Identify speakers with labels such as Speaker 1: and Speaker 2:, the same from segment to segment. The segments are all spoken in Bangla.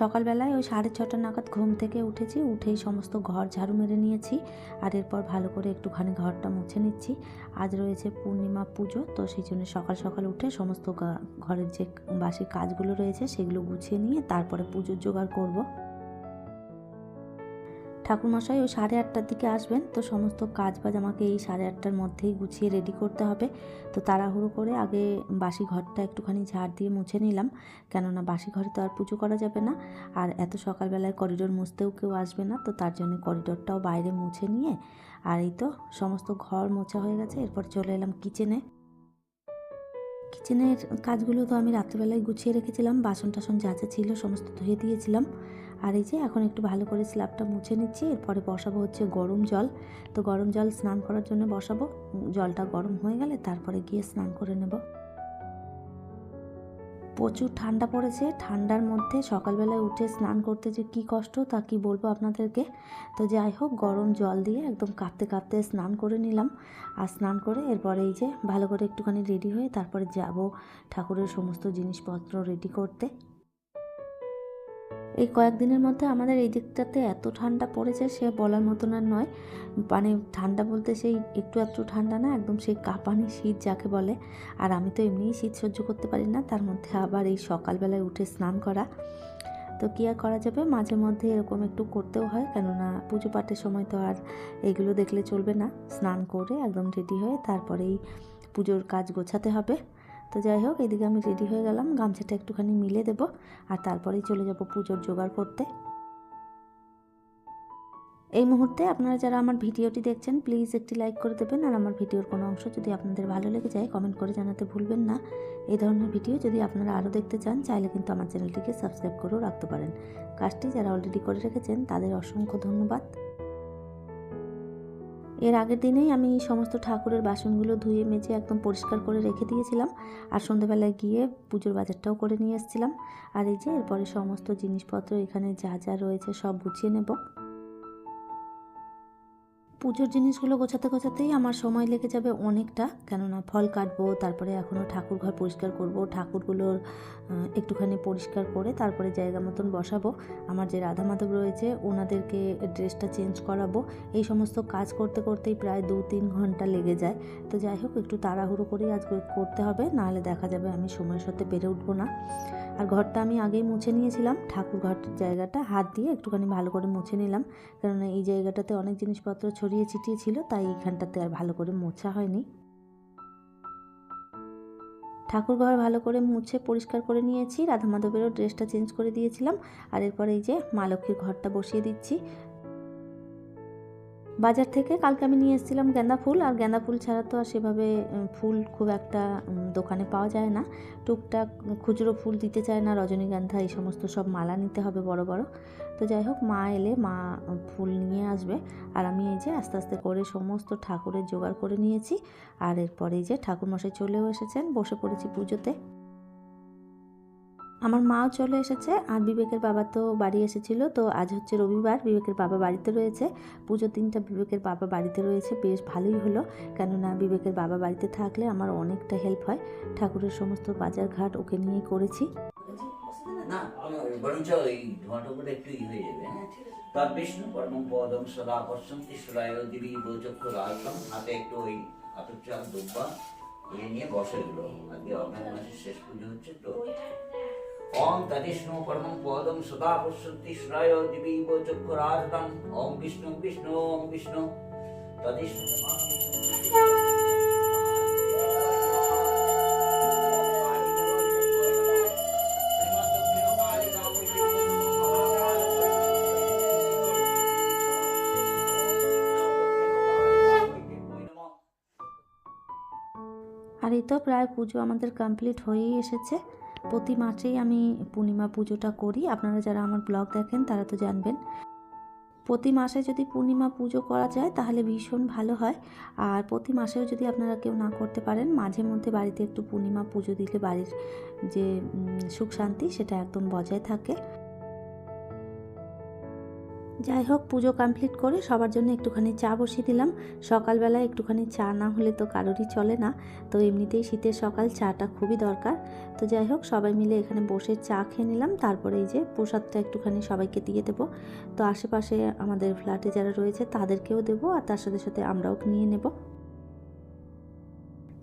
Speaker 1: সকালবেলায় ওই সাড়ে ছটা নাগাদ ঘুম থেকে উঠেছি, উঠেই সমস্ত ঘর ঝাড়ু মেরে নিয়েছি আর এরপর ভালো করে একটুখানি ঘরটা মুছে নিচ্ছি। আজ রয়েছে পূর্ণিমা পুজো, তো সেই জন্য সকাল সকাল উঠে সমস্ত ঘরের যে বাসি কাজগুলো রয়েছে সেগুলো গুছিয়ে নিয়ে তারপরে পুজোর জোগাড় করব। ঠাকুরমশাই ওই সাড়ে আটটার দিকে আসবেন। তো সমস্ত কাজ বাজ আমাকে এই সাড়ে আটটার মধ্যেই গুছিয়ে রেডি করতে হবে। তো তাড়াহুড়ো করে আগে বাসি ঘরটা একটুখানি ঝাড় দিয়ে মুছে নিলাম। কেননা বাসি ঘরে তো আর পুজো করা যাবে না। আর এত সকালবেলায় করিডোর মুছতেও কেউ আসবে না। তো তার জন্য করিডোরটাও বাইরে মুছে নিয়ে আর এই তো সমস্ত ঘর মোছা হয়ে গেছে। এরপর চলে এলাম কিচেনে কিচেনের কাজগুলো তো আমি রাত্রিবেলায় গুছিয়ে রেখেছিলাম। বাসন টাসন যা যা ছিল সমস্ত ধুয়ে দিয়েছিলাম। আর এই যে এখন একটু ভালো করে স্ল্যাবটা মুছে নিচ্ছি, এরপরে বসাবো হচ্ছে গরম জল। তো গরম জল স্নান করার জন্য বসাবো, জলটা গরম হয়ে গেলে তারপরে গিয়ে স্নান করে নেব। প্রচুর ঠান্ডা পড়েছে, ঠান্ডার মধ্যে সকালবেলায় উঠে স্নান করতে যে কী কষ্ট তা কি বলব আপনাদেরকে? তো যাই হোক, গরম জল দিয়ে একদম কাঁপতে কাঁপতে স্নান করে নিলাম। আর স্নান করে এরপরে এই যে ভালো করে একটুখানি রেডি হয়ে তারপরে যাব ঠাকুরের সমস্ত জিনিসপত্র রেডি করতে। এই কয়েকদিনের মধ্যে আমাদের এই দিকটাতে এত ঠান্ডা পড়েছে, সে বলার মতন আর নয়। মানে ঠান্ডা বলতে সেই একটু একটু ঠান্ডা না, একদম সেই কাঁপানি শীত যাকে বলে। আর আমি তো এমনিই শীত সহ্য করতে পারি না, তার মধ্যে আবার এই সকালবেলায় উঠে স্নান করা। তো কী আর করা যাবে? মাঝে মধ্যে এরকম একটু করতেও হয়, কেননা পুজো পাঠের সময় তো আর এগুলো দেখলে চলবে না। স্নান করে একদম রেডি হয়ে তারপরেই পুজোর কাজ গোছাতে হবে। তো যাই হোক, এদিকে আমি রেডি হয়ে গেলাম। গামছাটা একটুখানি মিলে দেব আর তারপরেই চলে যাব পুজোর জোগাড় করতে। এই মুহূর্তে আপনারা যারা আমার ভিডিওটি দেখছেন প্লিজ একটি লাইক করে দেবেন আর আমার ভিডিওর কোনো অংশ যদি আপনাদের ভালো লেগে যায় কমেন্ট করে জানাতে ভুলবেন না। এই ধরনের ভিডিও যদি আপনারা আরও দেখতে চান, চাইলে কিন্তু আমার চ্যানেলটিকে সাবস্ক্রাইব করেও রাখতে পারেন। কাজটি যারা অলরেডি করে রেখেছেন, তাদের অসংখ্য ধন্যবাদ। এর আগের দিনেই আমি সমস্ত ঠাকুরের বাসনগুলো ধুয়ে, মেজে একদম পরিষ্কার করে রেখে দিয়েছিলাম। আর সন্ধ্যেবেলায় গিয়ে পুজোর বাজারটাও করে নিয়ে এসেছিলাম। আর এই যে এরপরে সমস্ত জিনিসপত্র এখানে যা যা রয়েছে সব গুছিয়ে নেব। পুজোর জিনিসগুলো গোছাতে গোছাতেই আমার সময় লেগে যাবে অনেকটা। কেননা ফল কাটবো, তারপরে এখনও ঠাকুর ঘর পরিষ্কার করব, ঠাকুরগুলোর একটুখানি পরিষ্কার করে তারপরে জায়গা মতন বসাবো। আমার যে রাধা মাধব রয়েছে ওনাদেরকে ড্রেসটা চেঞ্জ করাবো। এই সমস্ত কাজ করতে করতেই প্রায় দু তিন ঘণ্টা লেগে যায়। তো যাই হোক, একটু তাড়াহুড়ো করেই আজকে করতে হবে, নাহলে দেখা যাবে আমি সময়ের সাথে পেরে উঠবো না। আর ঘরটা আমি আগেই মুছে নিয়েছিলাম। ঠাকুর ঘর জায়গাটা হাত দিয়ে একটুখানি ভালো করে মুছে নিলাম। কেননা এই জায়গাটাতে অনেক জিনিসপত্র ছড়িয়ে ছিটিয়ে ছিল, তাই এইখানটাতে আর ভালো করে মোছা হয়নি। ঠাকুর ঘর ভালো করে মুছে পরিষ্কার করে নিয়েছি। রাধা মাধবেরও ড্রেসটা চেঞ্জ করে দিয়েছিলাম। আর এরপর এই যে মা লক্ষ্মীর ঘরটা বসিয়ে দিচ্ছি। বাজার থেকে কালকে আমি নিয়ে এসেছিলাম গেঁদা ফুল, আর গাঁদা ফুল ছাড়া তো আর সেভাবে ফুল খুব একটা দোকানে পাওয়া যায় না। টুকটাক খুচরো ফুল দিতে চায় না, রজনীগন্ধা এই সমস্ত সব মালা নিতে হবে বড় বড়। তো যাই হোক, মা এলে, মা ফুল নিয়ে আসবে। আর আমি এই যে আস্তে আস্তে করে সমস্ত ঠাকুরের জোগাড় করে নিয়েছি। আর এরপরে এই যে ঠাকুরমশাই চলেও এসেছেন, বসে পড়েছি পুজোতে। আমার মাও চলে এসেছে আর বিবেকের বাবা তো বাড়ি এসেছিল, তো আজ হচ্ছে রবিবার। বিবেকের বাবা বাড়িতে রয়েছে। পুজোর দিনটা বিবেকের বাবা বাড়িতে রয়েছে, বেশ ভালোই হলো। কেননা বিবেকের বাবা বাড়িতে থাকলে আমার অনেকটা হেল্প হয়। ঠাকুরের সমস্ত বাজার ঘাট ওকে নিয়েই করেছি।
Speaker 2: হয়ে নিয়ে বসে আজকে মাসের শেষ পুজো হচ্ছে তো। তদিষ্ণু পরম পদম সদা পশ্যন্তি সুরায় দিবি গোচক্র রাজতম ওম বিষ্ণু বিষ্ণু ওম বিষ্ণু তদিষ্ণু
Speaker 1: আর এই তো প্রায় পুজো আমাদের কমপ্লিট হয়েই এসেছে। প্রতি মাসেই আমি পূর্ণিমা পুজোটা করি। আপনারা যারা আমার ব্লগ দেখেন, তারা তো জানবেন। প্রতি মাসে যদি পূর্ণিমা পুজো করা যায়, তাহলে ভীষণ ভালো হয়। আর প্রতি মাসেও যদি আপনারা কেউ না করতে পারেন, মাঝে মধ্যে বাড়িতে একটু পূর্ণিমা পুজো দিলে বাড়ির যে সুখ শান্তি, সেটা একদম বজায় থাকে। যাই হোক, পুজো কমপ্লিট করে সবার জন্য একটুখানি চা বসিয়ে দিলাম। সকালবেলায় একটুখানি চা না হলে তো কারোরই চলে না। তো এমনিতেই শীতের সকাল চাটা খুবই দরকার। তো যাই হোক, সবাই মিলে এখানে বসে চা খেয়ে নিলাম। তারপরে এই যে প্রসাদটা একটুখানি সবাইকে দিয়ে দেবো। তো আশেপাশে আমাদের ফ্ল্যাটে যারা রয়েছে তাদেরকেও দেবো আর তার সাথে সাথে আমরাও নিয়ে নেব।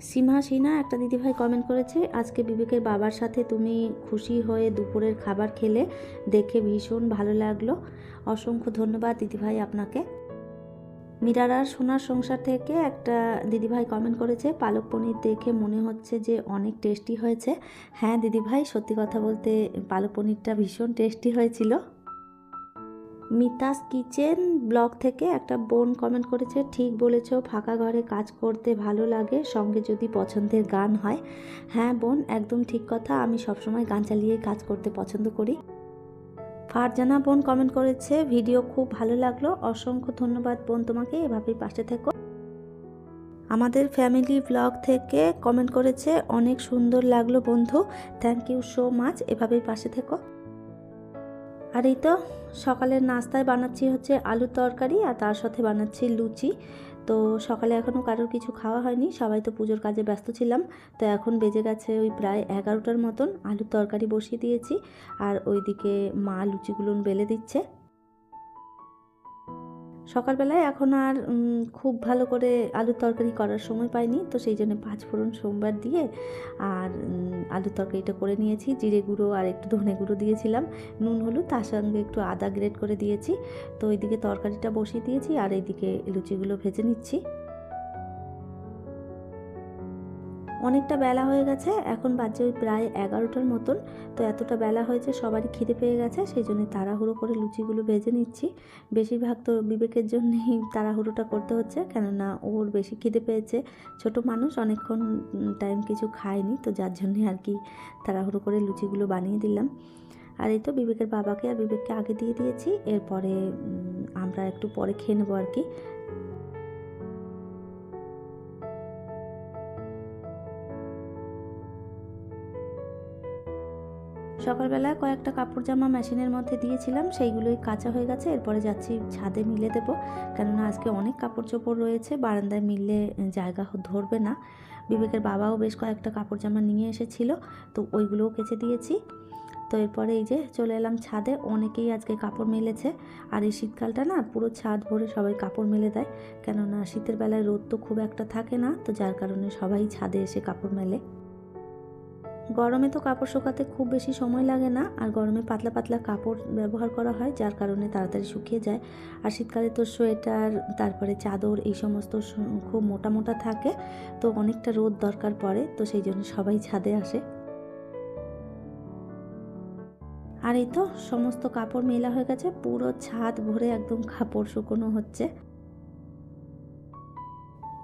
Speaker 1: সীমা সিনা একটা দিদিভাই কমেন্ট করেছে, আজকে বিবেকের বাবার সাথে তুমি খুশি হয়ে দুপুরের খাবার খেলে, দেখে ভীষণ ভালো লাগল। অসংখ্য ধন্যবাদ দিদিভাই আপনাকে। মিরারার সোনার সংসার থেকে একটা দিদিভাই কমেন্ট করেছে, পালক পনির দেখে মনে হচ্ছে যে অনেক টেস্টি হয়েছে। হ্যাঁ দিদিভাই, সত্যি কথা বলতে পালক পনিরটা ভীষণ টেস্টি হয়েছিল। মিতাস কিচেন ব্লগ থেকে একটা বোন কমেন্ট করেছে, ঠিক বলেছ, ফাঁকা ঘরে কাজ করতে ভালো লাগে, সঙ্গে যদি পছন্দের গান হয়। হ্যাঁ বোন, একদম ঠিক কথা, আমি সবসময় গান চালিয়ে কাজ করতে পছন্দ করি। ফারজানা বোন কমেন্ট করেছে, ভিডিও খুব ভালো লাগল, অসংখ্য ধন্যবাদ বোন তোমাকে, এভাবেই পাশে থেকো। আমাদের ফ্যামিলি ব্লগ থেকে কমেন্ট করেছে, অনেক সুন্দর লাগল বন্ধু থ্যাংক ইউ সো মাচ এভাবেই পাশে থেকো। আর এই তো সকালের নাস্তায় বানাচ্ছি হচ্ছে আলুর তরকারি আর তার সাথে বানাচ্ছি লুচি। তো সকালে এখনও কারোর কিছু খাওয়া হয়নি, সবাই তো পুজোর কাজে ব্যস্ত ছিলাম। তো এখন বেজে গেছে ওই প্রায় এগারোটার মতন আলুর তরকারি বসিয়ে দিয়েছি। আর ওইদিকে মা লুচিগুলো বেলে দিচ্ছে। সকালবেলায় এখন আর খুব ভালো করে আলুর তরকারি করার সময় পাইনি, তো সেই জন্য পাঁচ ফোড়ন সোমবার দিয়ে আর আলু আলুর তরকারিটা করে নিয়েছি। জিরে গুঁড়ো আর একটু ধনে গুঁড়ো দিয়েছিলাম, নুন, হলুদ, তার সঙ্গে একটু আদা গ্রেড করে দিয়েছি। তো এইদিকে তরকারিটা বসিয়ে দিয়েছি আর এইদিকে লুচিগুলো ভেজে নিচ্ছি। অনেকটা বেলা হয়ে গেছে, এখন বাজে ওই প্রায় এগারোটার মতন। তো এতটা বেলা হয়েছে সবারই খিদে পেয়ে গেছে, সেই জন্য তাড়াহুড়ো করে লুচিগুলো ভেজে নিচ্ছি। বেশিরভাগ তো বিবেকের জন্যই তাড়াহুড়োটা করতে হচ্ছে, কেননা ওর বেশি খিদে পেয়েছে ছোট মানুষ, অনেকক্ষণ টাইম কিছু খায়নি, তো যার জন্যে আর কি তাড়াহুড়ো করে লুচিগুলো বানিয়ে দিলাম। আর এই তো বিবেকের বাবাকে আর বিবেককে আগে দিয়ে দিয়েছি, এরপরে আমরা একটু পরে খেয়ে নেব আর কি। সকালবেলা কয়েকটা কাপড় জামা মেশিনের মধ্যে দিয়েছিলাম, সেইগুলোই কাঁচা হয়ে গেছে। এরপরে যাচ্ছি ছাদে মিলে দেবো। কেননা আজকে অনেক কাপড় চোপড় রয়েছে, বারান্দায় মিললে জায়গা ধরবে না। বিবেকের বাবাও বেশ কয়েকটা কাপড় জামা নিয়ে এসেছিল, তো ওইগুলোও কেচে দিয়েছি। তো এরপরে এই যে চলে এলাম ছাদে, অনেকেই আজকে কাপড় মেলেছে। আর এই শীতকালটা না, পুরো ছাদ ভরে সবাই কাপড় মেলে দেয়। কেননা শীতের বেলায় রোদ তো খুব একটা থাকে না, তো যার কারণে সবাই ছাদে এসে কাপড় মেলে। গরমে তো কাপড় শুকাতে খুব বেশি সময় লাগে না, আর গরমে পাতলা পাতলা কাপড় ব্যবহার করা হয়, যার কারণে তাড়াতাড়ি শুকিয়ে যায়। আর শীতকালে তো সোয়েটার, তারপরে চাদর, এই সমস্ত খুব মোটা মোটা থাকে, তো অনেকটা রোদ দরকার পড়ে, তো সেই জন্য সবাই ছাদে আসে। আর এই তো সমস্ত কাপড় মেলা হয়ে গেছে, পুরো ছাদ ভরে একদম কাপড় শুকনো হচ্ছে।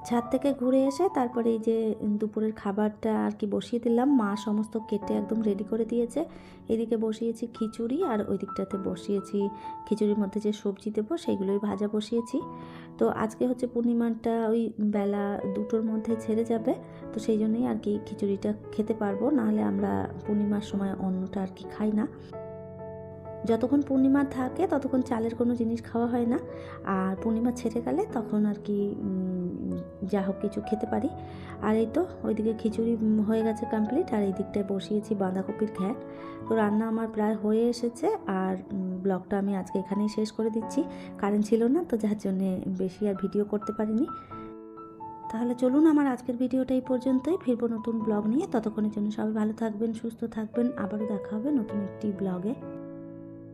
Speaker 1: ছাদ থেকে ঘুরে এসে তারপরে এই যে দুপুরের খাবারটা আর কি বসিয়ে দিলাম। মা সমস্ত কেটে একদম রেডি করে দিয়েছে। এদিকে বসিয়েছি খিচুড়ি আর ওই দিকটাতে বসিয়েছি খিচুড়ির মধ্যে যে সবজি দেবো সেইগুলোই ভাজা বসিয়েছি। তো আজকে হচ্ছে পূর্ণিমাটা ওই বেলা দুটোর মধ্যে ছেড়ে যাবে। তো সেই জন্যই আর কি খিচুড়িটা খেতে পারব। নাহলে আমরা পূর্ণিমার সময় অন্যটা আর কি খাই না। যতক্ষণ পূর্ণিমা থাকে ততক্ষণ চালের কোনো জিনিস খাওয়া হয় না। আর পূর্ণিমা ছেড়ে গেলে তখন আর কি যা হোক কিছু খেতে পারি। আর এই তো ওইদিকে খিচুড়ি হয়ে গেছে কমপ্লিট আর এই দিকটায় বসিয়েছি বাঁধাকপির ঘ্যাট। তো রান্না আমার প্রায় হয়ে এসেছে আর ব্লগটা আমি আজকে এখানেই শেষ করে দিচ্ছি। কারেন্ট ছিল না তো যার জন্যে বেশি আর ভিডিও করতে পারিনি। তাহলে চলুন আমার আজকের ভিডিওটা এই পর্যন্তই। ফিরবো নতুন ব্লগ নিয়ে। ততক্ষণের জন্য সবাই ভালো থাকবেন, সুস্থ থাকবেন। আবারও দেখা হবে নতুন একটি ব্লগে।